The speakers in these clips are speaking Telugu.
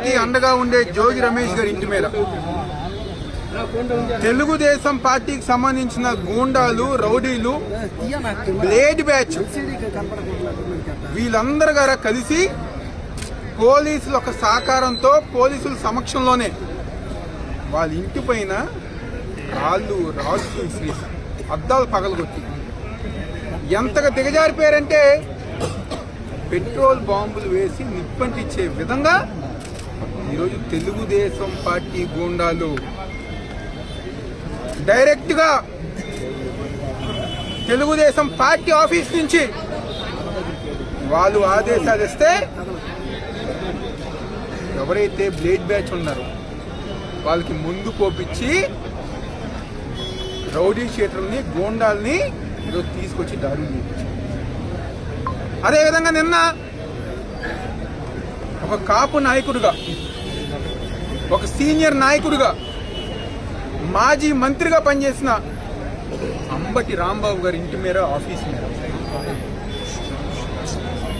అందరికీ అండగా ఉండే జోగి రమేష్ గారి ఇంటి మీద తెలుగుదేశం పార్టీకి సంబంధించిన గూండాలు రౌడీలు బ్లేడ్ బ్యాచ్ వీళ్ళందరూ గారా కలిసి పోలీసుల ఒక సహకారంతో పోలీసుల సమక్షంలోనే వాళ్ళ ఇంటి పైన రాళ్ళు రాళ్ళు అద్దాలు పగలగొట్టి ఎంతగా దిగజారిపోయారంటే పెట్రోల్ బాంబులు వేసి నిప్పంటిచ్చే విధంగా ఈరోజు తెలుగుదేశం పార్టీ గూండాలు డైరెక్ట్గా తెలుగుదేశం పార్టీ ఆఫీస్ నుంచి వాళ్ళు ఆదేశాలు ఇస్తే ఎవరైతే బ్లేడ్ బ్యాచ్ ఉన్నారో వాళ్ళకి ముందు పోపించి రౌడీ షీటర్ని గోండాల్ని ఈరోజు తీసుకొచ్చి దాడులు చేయించారు అదేవిధంగా నిన్న ఒక కాపు నాయకుడుగా ఒక సీనియర్ నాయకుడిగా మాజీ మంత్రిగా పనిచేసిన అంబటి రాంబాబు గారి ఇంటి మీద ఆఫీస్ మీద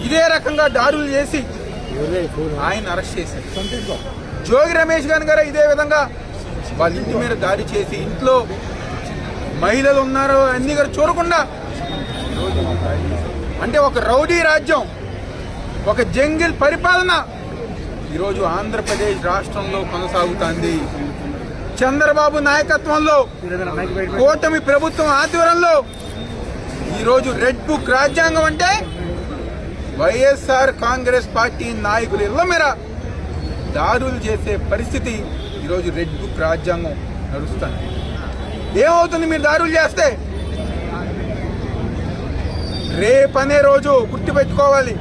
ఇదే రకంగా దాడులు చేసి ఆయన అరెస్ట్ చేశారు. జోగి రమేష్ గారి గారు ఇదే విధంగా వాళ్ళ ఇంటి మీద దాడి చేసి ఇంట్లో మహిళలు ఉన్నారో అన్ని గారు చూడకుండా అంటే ఒక రౌడీ రాజ్యం ఒక జంగిల్ పరిపాలన ఈరోజు ఆంధ్రప్రదేశ్ రాష్ట్రంలో కొనసాగుతుంది. చంద్రబాబు నాయకత్వంలో కూటమి ప్రభుత్వం ఆధ్వర్యంలో ఈరోజు రెడ్ బుక్ రాజ్యాంగం అంటే వైఎస్ఆర్ కాంగ్రెస్ పార్టీ నాయకులు ఇళ్ళ మేర దారులు చేసే పరిస్థితి ఈరోజు రెడ్ బుక్ రాజ్యాంగం నడుస్తుంది. ఏమవుతుంది మీరు దారులు చేస్తే? రేపనే రోజు గుర్తుపెట్టుకోవాలి.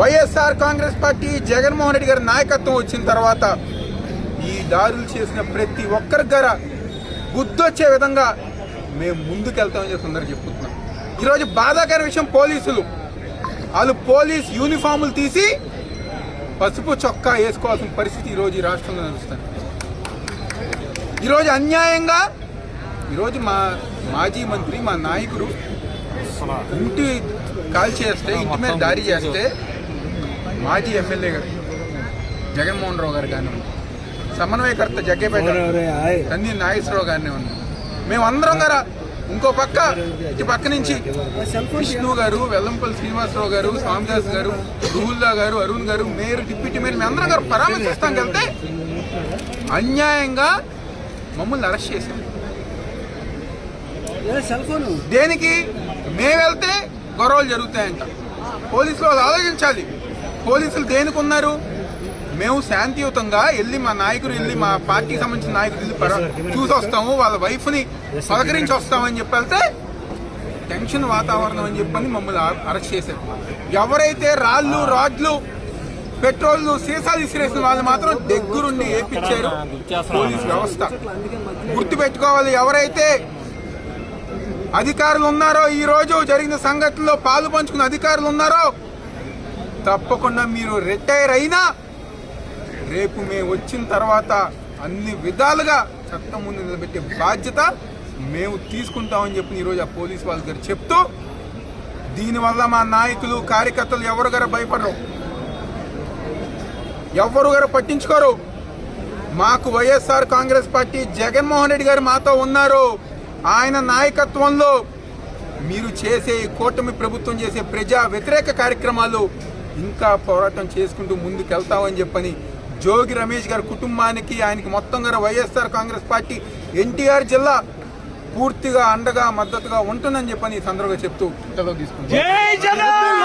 YSR Congress party Jaganmohan Reddy గారి నాయకత్వం వచ్చిన తర్వాత ఈ దాడులు చేసిన ప్రతి ఒక్కరి గార గుర్తొచ్చే విధంగా మేము ముందుకెళ్తామని చెప్పి అందరూ చెప్పుతున్నాం ఈరోజు బాధాకర విషయం పోలీసులు. వాళ్ళు పోలీస్ యూనిఫాములు తీసి పసుపు చొక్కా వేసుకోవాల్సిన పరిస్థితి ఈరోజు ఈ రాష్ట్రంలో నడుస్తుంది. ఈరోజు అన్యాయంగా ఈరోజు మా మాజీ మంత్రి మా నాయకుడు ఇంటి కాల్ చేస్తే ఇంటి మీద దాడి చేస్తే మాజీ ఎమ్మెల్యే గారు జగన్మోహన్ రావు గారు కానీ సమన్వయకర్త జగ్గేపేట కంది నాగేశ్వరరావు గారిని ఉన్నాం మేమందరం గారా ఇంకో పక్క ఇటు పక్క నుంచి విష్ణు గారు వెల్లంపల్లి శ్రీనివాసరావు గారు స్వామిదాస్ గారు రుహుల్లా గారు అరుణ్ గారు మేయర్ డిప్యూటీ మేయర్ మేము అందరం గారు పరామర్శిస్తాం వెళ్తే అన్యాయంగా మమ్మల్ని అరెస్ట్ చేశారు. దేనికి? మేము వెళ్తే గొడవలు జరుగుతాయంట. పోలీసులు వాళ్ళు ఆలోచించాలి. పోలీసులు దేనికి ఉన్నారు మేము శాంతియుతంగా వెళ్ళి మా నాయకుడు వెళ్ళి మా పార్టీకి సంబంధించిన నాయకుడు వెళ్ళి చూసి వస్తాము వాళ్ళ వైఫ్ని పలకరించి వస్తామని చెప్పి వెళ్తే టెన్షన్ వాతావరణం అని చెప్పని మమ్మల్ని అరెస్ట్ చేశారు. ఎవరైతే రాళ్ళు రాడ్లు పెట్రోల్ సీసాలు ఇసిరేసిన వాళ్ళు మాత్రం దగ్గరుండి ఏపిచ్చారు పోలీస్ వ్యవస్థ. గుర్తుపెట్టుకోవాలి ఎవరైతే అధికారులు ఉన్నారో ఈ రోజు జరిగిన సంఘటనలో పాలు పంచుకున్న అధికారులు ఉన్నారో తప్పకుండా మీరు రిటైర్ అయినా రేపు మేము వచ్చిన తర్వాత అన్ని విధాలుగా చట్టం ముందు నిలబెట్టే బాధ్యత మేము తీసుకుంటామని చెప్పి ఈరోజు ఆ పోలీస్ వాళ్ళ దగ్గర చెప్తూ దీనివల్ల మా నాయకులు కార్యకర్తలు ఎవరు గారు భయపడరు. ఎవరు గారు పట్టించుకోరు. మాకు YSR Congress party Jaganmohan Reddy గారు మాతో ఉన్నారు. ఆయన నాయకత్వంలో మీరు చేసే కూటమి ప్రభుత్వం చేసే ప్రజా వ్యతిరేక కార్యక్రమాలు ఇంకా పోరాటం చేసుకుంటూ ముందుకు వెళ్తామని చెప్పని జోగి రమేష్ గారి కుటుంబానికి ఆయనకి మొత్తం గారు వైఎస్ఆర్ కాంగ్రెస్ పార్టీ ఎన్టీఆర్ జిల్లా పూర్తిగా అండగా మద్దతుగా ఉంటుందని చెప్పని ఈ సందర్భంగా చెప్తూ సెలవు తీసుకుంటాం